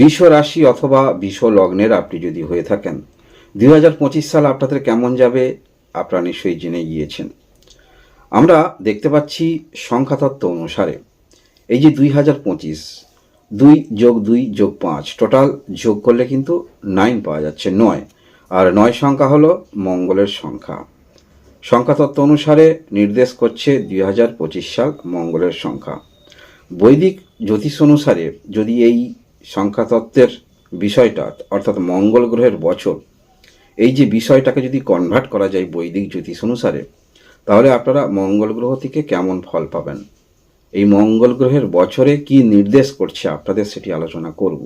বিষ রাশি অথবা বিষ লগ্নের আপনি যদি হয়ে থাকেন, দুই হাজার পঁচিশ সাল আপনাদের কেমন যাবে আপনারা নিশ্চয়ই জেনে গিয়েছেন। আমরা দেখতে পাচ্ছি সংখ্যাতত্ত্ব অনুসারে এই যে দুই হাজার পঁচিশ, দুই যোগ দুই যোগ পাঁচ, টোটাল যোগ করলে কিন্তু নাইন পাওয়া যাচ্ছে নয়, আর নয় সংখ্যা হলো মঙ্গলের সংখ্যা। সংখ্যাতত্ত্ব অনুসারে নির্দেশ করছে দুই হাজার পঁচিশ সাল মঙ্গলের সংখ্যা। বৈদিক জ্যোতিষ অনুসারে যদি এই সংখ্যাতত্ত্বের বিষয়টা, অর্থাৎ মঙ্গল গ্রহের বছর, এই যে বিষয়টাকে যদি কনভার্ট করা যায় বৈদিক জ্যোতিষ অনুসারে, তাহলে আপনারা মঙ্গল গ্রহ থেকে কেমন ফল পাবেন? এই মঙ্গল গ্রহের বছরে কি নির্দেশ করছে আপনাদের সেটি আলোচনা করব।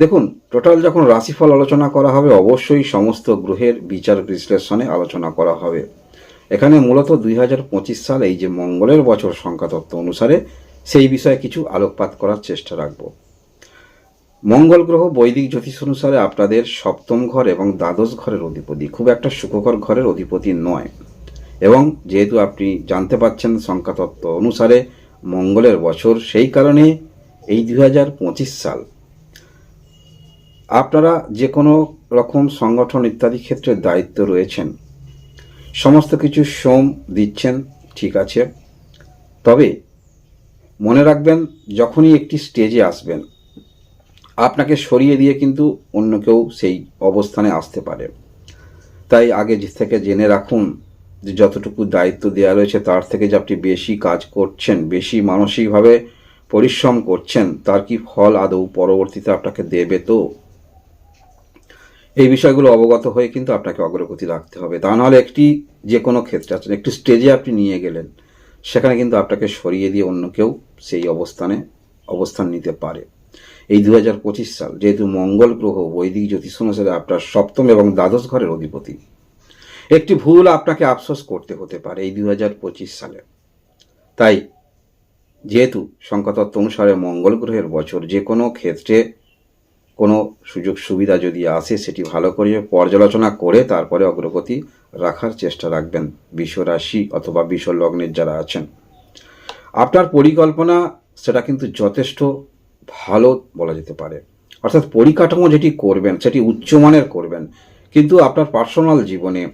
দেখুন টোটাল যখন রাশিফল আলোচনা করা হবে, অবশ্যই সমস্ত গ্রহের বিচার বিশ্লেষণে আলোচনা করা হবে। এখানে মূলত দুই হাজার পঁচিশ সাল এই যে মঙ্গলের বছর সংখ্যাতত্ত্ব অনুসারে, সেই বিষয়ে কিছু আলোকপাত করার চেষ্টা রাখব। মঙ্গল গ্রহ বৈদিক জ্যোতিষ অনুসারে আপনাদের সপ্তম ঘর এবং দ্বাদশ ঘরের অধিপতি, খুব একটা সুখকর ঘরের অধিপতি নয়। এবং যেহেতু আপনি জানতে পাচ্ছেন সংখ্যাতত্ত্ব অনুসারে মঙ্গলের বছর সেই কারণে এই দু হাজার পঁচিশ সাল। আপনারা যে কোনো রকম সংগঠন ইত্যাদি ক্ষেত্রে দায়িত্ব রয়েছেন। সমস্ত কিছু শ্রম দিচ্ছেন, ঠিক আছে। তবে মনে রাখবেন, যখনই একটি স্টেজে আসবেন আপনাকে সরিয়ে দিয়ে কিন্তু অন্য কেউ সেই অবস্থানে আসতে পারে। তাই আগে থেকে জেনে রাখুন যে যতটুকু দায়িত্ব দেওয়া রয়েছে, তার থেকে যে আপনি বেশি কাজ করছেন, বেশি মানসিকভাবে পরিশ্রম করছেন, তার কি ফল আদৌ পরবর্তীতে আপনাকে দেবে তো? এই বিষয়গুলো অবগত হয়ে কিন্তু আপনাকে অগ্রগতি রাখতে হবে। তা নাহলে একটি যে কোনো ক্ষেত্রে আছেন, একটি স্টেজে আপনি নিয়ে গেলেন, সেখানে কিন্তু আপনাকে সরিয়ে দিয়ে অন্য কেউ সেই অবস্থানে অবস্থান নিতে পারে। এই দুই হাজার পঁচিশ সাল যেহেতু মঙ্গল গ্রহ বৈদিক জ্যোতিষ অনুসারে আপনার সপ্তম এবং দ্বাদশ ঘরের অধিপতি। একটি ভুল আপনাকে আফসোস করতে হতে পারে এই দু সালে। তাই যেহেতু সংখ্যাতত্ত্ব অনুসারে মঙ্গল গ্রহের বছর যে কোনো ক্ষেত্রে কোনো সুযোগ সুবিধা যদি আসে সেটি ভালো করে পর্যালোচনা করে তারপরে অগ্রগতি রাখার চেষ্টা রাখবেন বিশ্ব রাশি অথবা বিশ্ব লগ্নের যারা আছেন। আপনার পরিকল্পনা সেটা কিন্তু যথেষ্ট ভালো বলা যেতে পারে। অর্থাৎ পরিকাঠামো যেটি করবেন, সেটি উচ্চমানের করবেন। কিন্তু আপনার পার্সোনাল জীবনে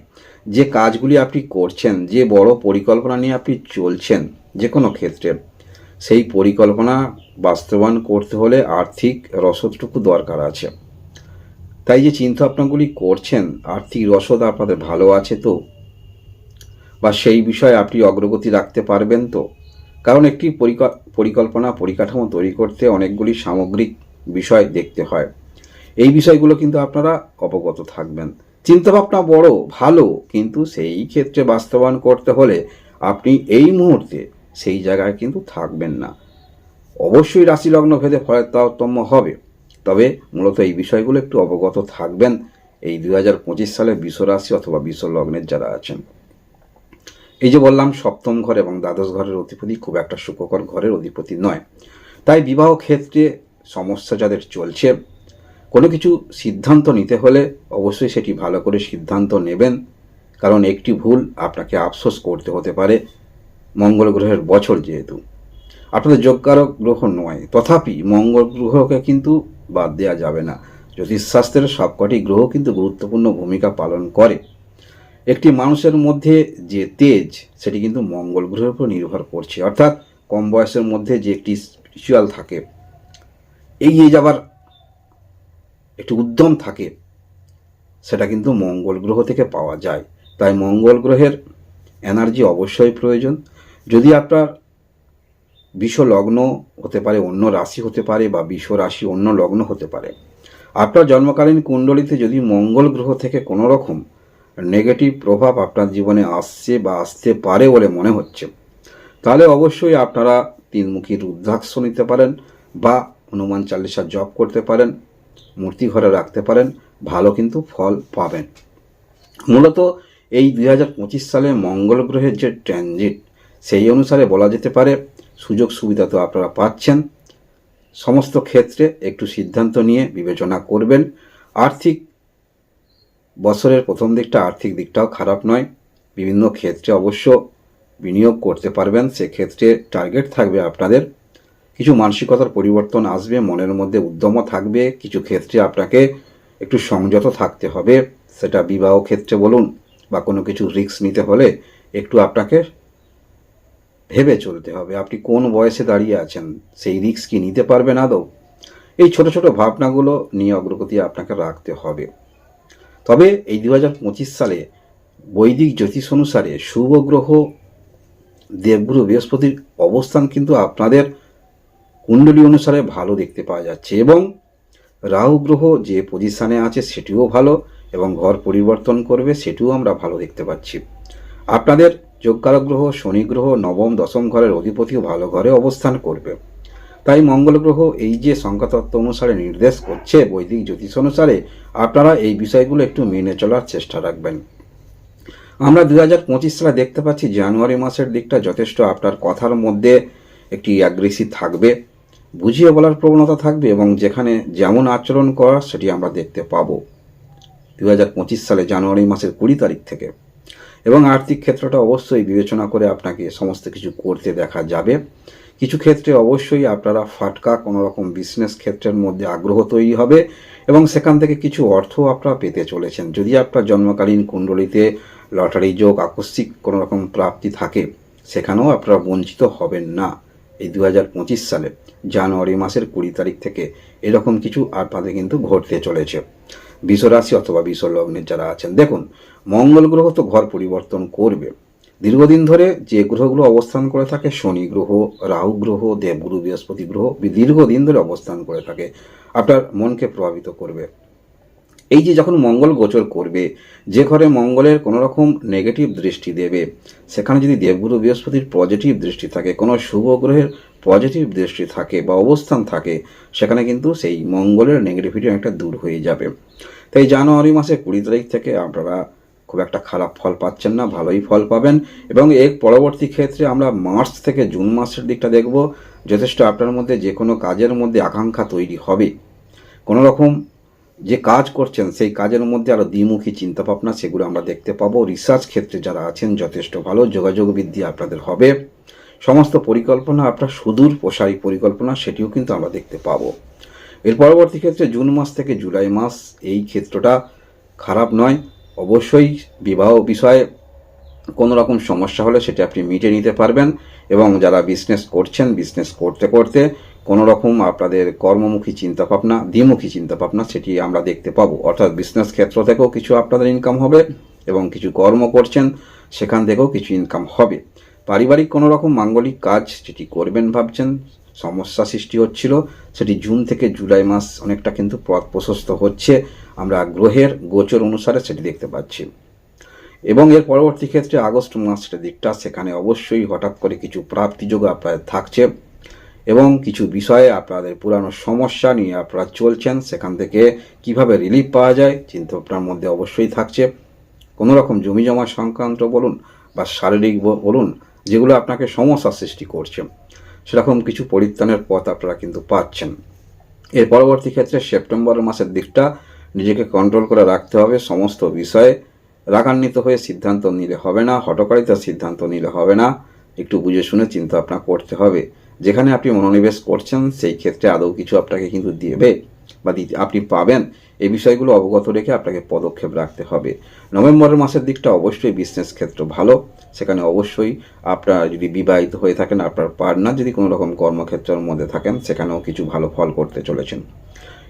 যে কাজগুলি আপনি করছেন, যে বড় পরিকল্পনা নিয়ে আপনি চলছেন যে কোনো ক্ষেত্রে, সেই পরিকল্পনা বাস্তবায়ন করতে হলে আর্থিক রসদটুকু দরকার আছে। তাই যে চিন্তা ভাবনাগুলি করছেন, আর্থিক রসদ আপনাদের ভালো আছে তো? বা সেই বিষয়ে আপনি অগ্রগতি রাখতে পারবেন তো? কারণ একটি পরিক- পরিকল্পনা, পরিকাঠামো তৈরি করতে অনেকগুলি সামগ্রিক বিষয় দেখতে হয়। এই বিষয়গুলো কিন্তু আপনারা অবগত থাকবেন। চিন্তাভাবনা বড়, ভালো, কিন্তু সেই ক্ষেত্রে বাস্তবায়ন করতে হলে আপনি এই মুহূর্তে সেই জায়গায় কিন্তু থাকবেন না। অবশ্যই রাশি লগ্ন ভেদে ফলের তারতম্য হবে, তবে মূলত এই বিষয়গুলো একটু অবগত থাকবেন। এই দু হাজার পঁচিশ সালে বিশ্ব রাশি অথবা বিশ্ব লগ্নের যারা আছেন। এই যে বললাম, সপ্তম ঘর এবং দ্বাদশ ঘরের অধিপতি খুব একটা সুখকর ঘরের অধিপতি নয়। তাই বিবাহ ক্ষেত্রে সমস্যা যাদের চলছে, কোনো কিছু সিদ্ধান্ত নিতে হলে অবশ্যই সেটি ভালো করে সিদ্ধান্ত নেবেন। কারণ একটি ভুল আপনাকে আফসোস করতে হতে পারে মঙ্গল গ্রহের বছর যেহেতু। আপনাদের যোগকারক গ্রহ নয়, তথাপি মঙ্গল গ্রহকে কিন্তু বাদ দেওয়া যাবে না। জ্যোতিষশাস্ত্রের সবকটি গ্রহ কিন্তু গুরুত্বপূর্ণ ভূমিকা পালন করে। একটি মানুষের মধ্যে যে তেজ, সেটি কিন্তু মঙ্গল গ্রহের উপর নির্ভর করছে। অর্থাৎ কম বয়সের মধ্যে যে একটি স্পিরিচুয়াল থাকে, এগিয়ে যাবার একটি উদ্যম থাকে, সেটা কিন্তু মঙ্গল গ্রহ থেকে পাওয়া যায়। তাই মঙ্গল গ্রহের এনার্জি অবশ্যই প্রয়োজন। যদি আপনার বিষ লগ্ন হতে পারে, অন্য রাশি হতে পারে বা বিষ রাশি অন্য লগ্ন হতে পারে, আপনার জন্মকালীন কুণ্ডলিতে যদি মঙ্গল গ্রহ থেকে কোনো রকম নেগেটিভ প্রভাব আপনার জীবনে আসছে বা আসতে পারে বলে মনে হচ্ছে। তাহলে অবশ্যই আপনারা তিনমুখী রুদ্রাক্ষ নিতে পারেন বা হনুমান চালিসা জপ করতে পারেন, মূর্তি ঘরে রাখতে পারেন, ভালো কিন্তু ফল পাবেন। মূলত এই দুই হাজার পঁচিশ সালে মঙ্গল গ্রহের যে ট্রানজিট, সেই অনুসারে বলা যেতে পারে সুযোগ সুবিধা তো আপনারা পাচ্ছেন। সমস্ত ক্ষেত্রে একটু সিদ্ধান্ত নিয়ে বিবেচনা করবেন। আর্থিক বছরের প্রথম দিকটা আর্থিক দিকটাও খারাপ নয়। বিভিন্ন ক্ষেত্রে অবশ্য বিনিয়োগ করতে পারবেন, সেক্ষেত্রে টার্গেট থাকবে আপনাদের। কিছু মানসিকতার পরিবর্তন আসবে, মনের মধ্যে উদ্যম থাকবে, কিছু ক্ষেত্রে আপনাকে একটু সংযত থাকতে হবে। সেটা বিবাহ ক্ষেত্রে বলুন বা কোনো কিছু রিস্ক নিতে হলে একটু আপনাকে ভেবে চলতে হবে। আপনি কোন বয়সে দাঁড়িয়ে আছেন, সেই রিস্ক কি নিতে পারবেন আদৌ এই ছোট ছোট ভাবনাগুলো নিয়ে অগ্রগতি আপনাকে রাখতে হবে। তবে এই দু হাজার পঁচিশ সালে বৈদিক জ্যোতিষ অনুসারে শুভ গ্রহ, দেবগুরু, বৃহস্পতির অবস্থান কিন্তু আপনাদের কুণ্ডলী অনুসারে ভালো দেখতে পাওয়া যাচ্ছে এবং রাহু গ্রহ যে পজিশানে আছে সেটিও ভালো এবং ঘর পরিবর্তন করবে সেটিও আমরা ভালো দেখতে পাচ্ছি। আপনাদের যোগকারক গ্রহ শনি গ্রহ, নবম, দশম ঘরের অধিপতিও ভালো ঘরে অবস্থান করবে। তাই মঙ্গল গ্রহ এই যে সংখ্যাতত্ত্ব অনুসারে নির্দেশ করছে বৈদিক জ্যোতিষ অনুসারে, আপনারা এই বিষয়গুলো একটু মেনে চলার চেষ্টা রাখবেন। আমরা দু হাজার পঁচিশ সালে দেখতে পাচ্ছি জানুয়ারি মাসের দিকটা যথেষ্ট আপনার কথার মধ্যে একটি অ্যাগ্রেসিভ থাকবে, বুঝিয়ে বলার প্রবণতা থাকবে এবং যেখানে যেমন আচরণ করা সেটি আমরা দেখতে পাবো দু হাজার পঁচিশ সালে জানুয়ারি মাসের কুড়ি তারিখ থেকে। এবং আর্থিক ক্ষেত্রটা অবশ্যই বিবেচনা করে আপনাকে সমস্ত কিছু করতে দেখা যাবে। কিছু ক্ষেত্রে অবশ্যই আপনারা ফাটকা কোনো রকম বিজনেস ক্ষেত্রের মধ্যে আগ্রহ তৈরি হবে এবং সেখান থেকে কিছু অর্থ আপনারা পেতে চলেছেন। যদি আপনার জন্মকালীন কুণ্ডলিতে লটারি যোগ, আকস্মিক কোনো রকম প্রাপ্তি থাকে, সেখানেও আপনারা বঞ্চিত হবেন না এই দু হাজার পঁচিশ সালে। জানুয়ারি মাসের কুড়ি তারিখ থেকে এরকম কিছু আপনাদের কিন্তু ঘটতে চলেছে। বিশ্বরাশি অথবা বিশ্বলগ্নের যারা আছেন, দেখুন, মঙ্গল গ্রহ তো ঘর পরিবর্তন করবে। দীর্ঘদিন ধরে যে গ্রহগুলো অবস্থান করে থাকে, শনি গ্রহ, রাহু গ্রহ, দেবগুরু, বৃহস্পতি গ্রহ দীর্ঘদিন ধরে অবস্থান করে থাকে, আপনার মনকে প্রভাবিত করবে। এই যে যখন মঙ্গল গোচর করবে, যে ঘরে মঙ্গলের কোনো রকম নেগেটিভ দৃষ্টি দেবে, সেখানে যদি দেবগুরু, বৃহস্পতির পজিটিভ দৃষ্টি থাকে, কোনো শুভ গ্রহের পজিটিভ দৃষ্টি থাকে বা অবস্থান থাকে, সেখানে কিন্তু সেই মঙ্গলের নেগেটিভিটি অনেকটা দূর হয়ে যাবে। তাই জানুয়ারি মাসে কুড়ি তারিখ থেকে আপনারা খুব একটা খারাপ ফল পাচ্ছেন না, ভালোই ফল পাবেন। এবং এর পরবর্তী ক্ষেত্রে আমরা মার্চ থেকে জুন মাসের দিকটা দেখব। যথেষ্ট আপনার মধ্যে যে কোনো কাজের মধ্যে আকাঙ্ক্ষা তৈরি হবে। কোনো রকম যে কাজ করছেন, সেই কাজের মধ্যে আরও দ্বিমুখী চিন্তাভাবনা সেগুলো আমরা দেখতে পাবো। রিসার্চ ক্ষেত্রে যারা আছেন, যথেষ্ট ভালো। যোগাযোগ বৃদ্ধি আপনাদের হবে। সমস্ত পরিকল্পনা আপনার সুদূর প্রসারী পরিকল্পনা, সেটিও কিন্তু আমরা দেখতে পাবো। এর পরবর্তী ক্ষেত্রে জুন মাস থেকে জুলাই মাস, এই ক্ষেত্রটা খারাপ নয়। অবশ্যই বিবাহ বিষয়ে কোনো রকম সমস্যা হলে সেটা আপনি মিটে নিতে পারবেন এবং যারা বিজনেস করছেন বিজনেস করতে করতে কোনো রকম আপনাদের কর্মমুখী চিন্তাভাবনা, দ্বিমুখী চিন্তাভাবনা সেটি আমরা দেখতে পাবো। অর্থাৎ বিজনেস ক্ষেত্র থেকেও কিছু আপনাদের ইনকাম হবে এবং কিছু কর্ম করছেন, সেখান থেকেও কিছু ইনকাম হবে। পারিবারিক কোনো রকম মাঙ্গলিক কাজ যেটি করবেন ভাবছেন সমস্যা সৃষ্টি হচ্ছিল। সেটি জুন থেকে জুলাই মাস অনেকটা কিন্তু পথ প্রশস্ত হচ্ছে। আমরা গ্রহের গোচর অনুসারে সেটি দেখতে পাচ্ছি। এবং এর পরবর্তী ক্ষেত্রে আগস্ট মাসের দিকটা, সেখানে অবশ্যই হঠাৎ করে কিছু প্রাপ্তিযোগ আপনাদের থাকছে। এবং কিছু বিষয়ে আপনাদের পুরানো সমস্যা নিয়ে আপনারা চলছেন, সেখান থেকে কীভাবে রিলিফ পাওয়া যায় চিন্তা আপনার মধ্যে অবশ্যই থাকছে। কোনো রকম জমি জমা সংক্রান্ত বলুন বা শারীরিক বলুন, যেগুলো আপনাকে সমস্যা সৃষ্টি করছে। সেরকম কিছু পরিত্রাণের পথ আপনারা কিন্তু পাচ্ছেন। এর পরবর্তী ক্ষেত্রে সেপ্টেম্বর মাসের দিকটা নিজেকে কন্ট্রোল করে রাখতে হবে, সমস্ত বিষয়ে রাগান্বিত হয়ে সিদ্ধান্ত নিলে হবে না হটকারিতার সিদ্ধান্ত নিলে হবে না। একটু বুঝে শুনে চিন্তা ভাবনা করতে হবে। যেখানে আপনি মনোনিবেশ করছেন, সেই ক্ষেত্রে আদৌ কিছু আপনাকে কিন্তু দেবে। বা দিতে আপনি পাবেন, এই বিষয়গুলো অবগত রেখে আপনাকে পদক্ষেপ রাখতে হবে। নভেম্বরের মাসের দিকটা অবশ্যই বিজনেস ক্ষেত্র ভালো। সেখানে অবশ্যই আপনার যদি বিবাহিত হয়ে থাকেন, আপনার পার্টনার যদি কোনো রকম কর্মক্ষেত্রের মধ্যে থাকেন, সেখানেও কিছু ভালো ফল করতে চলেছেন।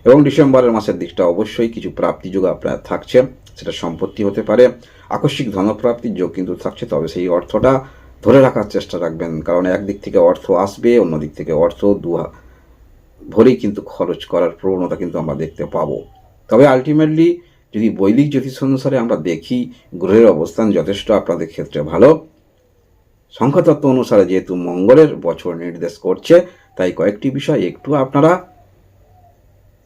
এবং ডিসেম্বরের মাসের দিকটা অবশ্যই কিছু প্রাপ্তিযোগ আপনার থাকছে, সেটা সম্পত্তি হতে পারে। আকস্মিক ধনপ্রাপ্তির যোগ কিন্তু থাকছে, তবে সেই অর্থটা ধরে রাখার চেষ্টা রাখবেন। কারণ একদিক থেকে অর্থ আসবে অন্য দিক থেকে অর্থ দু ভরেই কিন্তু খরচ করার প্রবণতা কিন্তু আমরা দেখতে পাবো। তবে আলটিমেটলি যদি বৈদিক জ্যোতিষ অনুসারে আমরা দেখি, গ্রহের অবস্থান যথেষ্ট আপনাদের ক্ষেত্রে ভালো। সংখ্যাতত্ত্ব অনুসারে যেহেতু মঙ্গলের বছর নির্দেশ করছে, তাই কয়েকটি বিষয় একটু আপনারা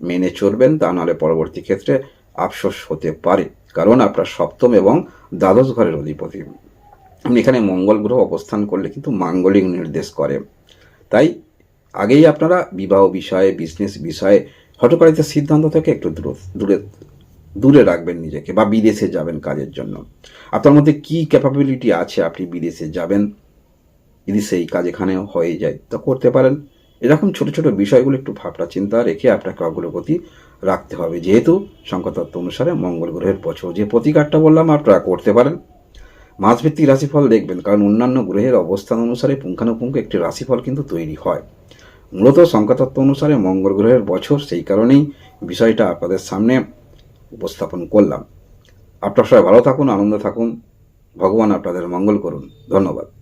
মেনে চলবেন, তা নাহলে পরবর্তী ক্ষেত্রে আফসোস হতে পারে। কারণ আপনার সপ্তম এবং দ্বাদশ ঘরের অধিপতি। এখানে মঙ্গল গ্রহ অবস্থান করলে কিন্তু মাঙ্গলিক নির্দেশ করে। তাই আগেই আপনারা বিবাহ বিষয়ে বিজনেস বিষয়ে হটকারিতার সিদ্ধান্ত থেকে একটু দূর, দূরে দূরে রাখবেন নিজেকে বা বিদেশে যাবেন কাজের জন্য। আপনার মধ্যে কি ক্যাপাবিলিটি আছে আপনি বিদেশে যাবেন? যদি সেই কাজ এখানেও হয়ে যায় তো করতে পারেন। এরকম ছোট ছোট বিষয়গুলো একটু ভাবনা চিন্তা রেখে আপনাকে অগ্রগতি রাখতে হবে। যেহেতু সংখ্যাতত্ত্ব অনুসারে মঙ্গল গ্রহের বছর যে প্রতিকারটা বললাম, আপনারা করতে পারেন। মাসভিত্তিক রাশিফল দেখবেন, কারণ অন্যান্য গ্রহের অবস্থান অনুসারে পুঙ্খানুপুঙ্খ একটি রাশিফল কিন্তু তৈরি হয়। মূলত সংখ্যাতত্ত্ব অনুসারে মঙ্গল গ্রহের বছর সেই কারণেই বিষয়টা আপনাদের সামনে উপস্থাপন করলাম। আপনার সবাই ভালো থাকুন, আনন্দ থাকুন। ভগবান আপনাদের মঙ্গল করুন। ধন্যবাদ।